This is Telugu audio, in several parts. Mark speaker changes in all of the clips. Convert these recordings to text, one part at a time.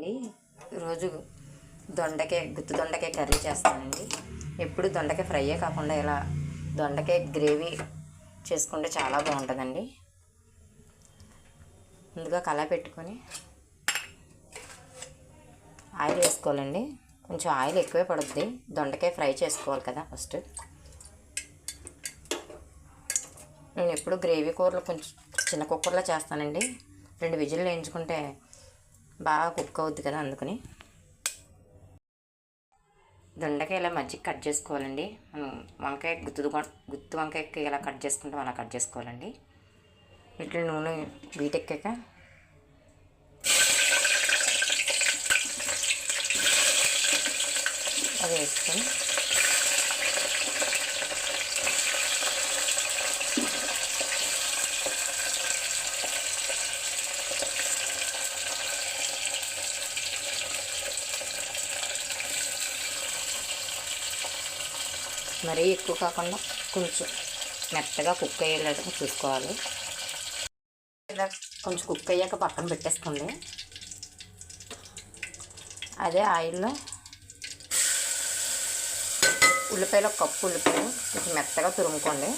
Speaker 1: రోజు ఈరోజు దొండకాయ గుత్తి దొండకాయ కర్రీ చేస్తానండి. ఎప్పుడు దొండకాయ ఫ్రైయే కాకుండా ఇలా దొండకాయ గ్రేవీ చేసుకుంటే చాలా బాగుంటుందండి. ముందుగా కళ పెట్టుకొని ఆయిల్ వేసుకోవాలండి. కొంచెం ఆయిల్ ఎక్కువే పడుద్ది. దొండకాయ ఫ్రై చేసుకోవాలి కదా ఫస్ట్. నేను ఎప్పుడు గ్రేవీ కూరలు కొంచెం చిన్న కుక్కర్లో చేస్తానండి. రెండు విజిల్ వేయించుకుంటే బాగా కుక్ అవుద్ది కదా అందుకని. దొండకాయ ఇలా మజ్జిగ కట్ చేసుకోవాలండి? మనం వంకాయ గుత్తు గుత్తు వంకాయకి ఎలా కట్ చేసుకుంటాం అలా కట్ చేసుకోవాలండి. ఇట్లా నూనె వీటెక్కాక అది వేసుకొని మరీ ఎక్కువ కాకుండా కొంచెం మెత్తగా కుక్ అయ్యేలాగా చూసుకోవాలి. ఇలా కొంచెం కుక్ అయ్యాక పక్కన పెట్టేసుకోండి. అదే ఆయిల్లో ఉల్లిపాయలు ఒక కప్పు ఉల్లిపాయలు కొంచెం మెత్తగా తురుముకోండి.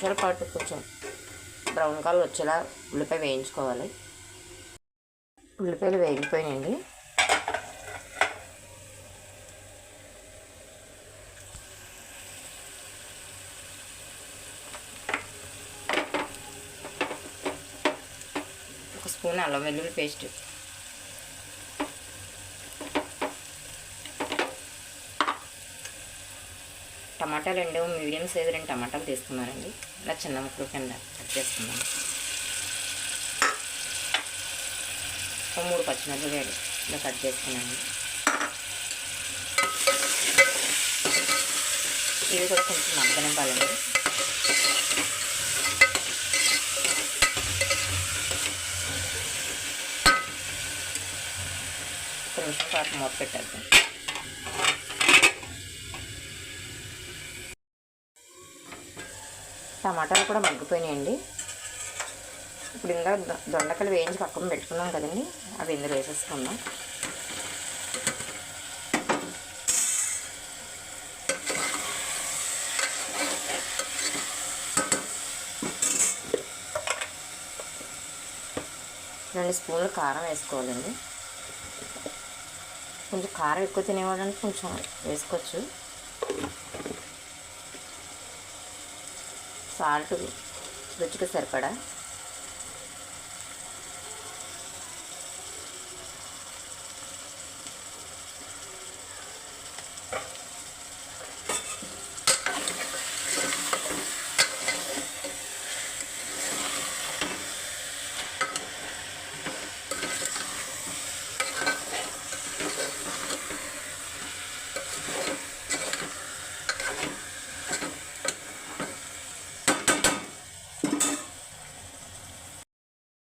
Speaker 1: నిమిషాల పాటు కొంచెం బ్రౌన్ కలర్ వచ్చేలా ఉల్లిపాయ వేయించుకోవాలి. ఉల్లిపాయలు వేగిపోయినాయండి. ఒక స్పూన్ అల్లం వెల్లుల్లి పేస్ట్ టమాటాలు రెండు మీడియం సైజు రెండు టమాటాలు తీసుకున్నారండి. ఇలా చిన్న ముక్కలు కింద కట్ చేసుకున్నాను. ఒక మూడు పచ్చిమిరపకాయలు ఇలా కట్ చేసుకున్నాను. ఇవి కూడా కొంచెం మగ్గనివ్వాలండి. ఒక నిమిషం పాటు మూత పెట్టేద్దాం. టమాటాలు కూడా మగ్గిపోయినాయండి. ఇప్పుడు ఇంకా దొండకాయలు వేయించి పక్కన పెట్టుకున్నాం కదండి అవి ఇందులో వేసేసుకుందాం. రెండు స్పూన్లు కారం వేసుకోవాలండి. కొంచెం కారం ఎక్కువ తినేవాళ్ళంటే కొంచెం వేసుకోవచ్చు. సాల్ట్ రుచికి సరిపడా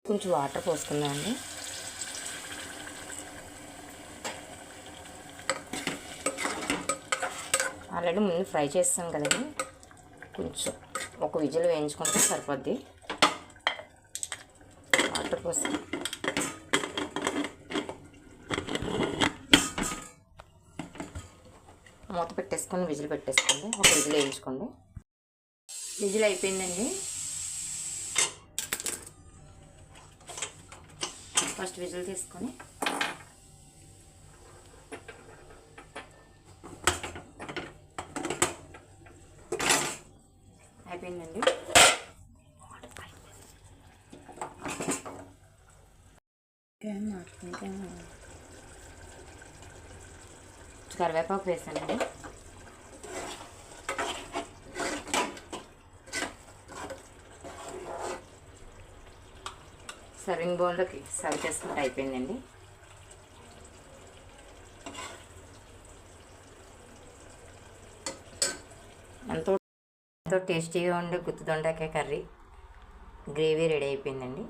Speaker 1: కొంచెం వాటర్ పోసుకుందామండి. ఆల్రెడీ ముందు ఫ్రై చేస్తాం కదండి. కొంచెం ఒక విజిల్ వేయించుకుంటే సరిపోద్ది. వాటర్ పోసి మూత పెట్టేసుకొని విజిల్ పెట్టేసుకోండి. ఒక విజిల్ వేయించుకోండి. విజిల్ అయిపోయిందండి. ఫస్ట్ విజిల్ తీసుకొని. అయిపోయిందండి. కరివేపాకు వేసానండి. సర్వింగ్ బౌల్లోకి సర్వ్ చేసుకుంటే అయిపోయిందండి. ఎంతో ఎంతో టేస్టీగా ఉండే గుత్తి దొండకాయ కర్రీ గ్రేవీ రెడీ అయిపోయిందండి.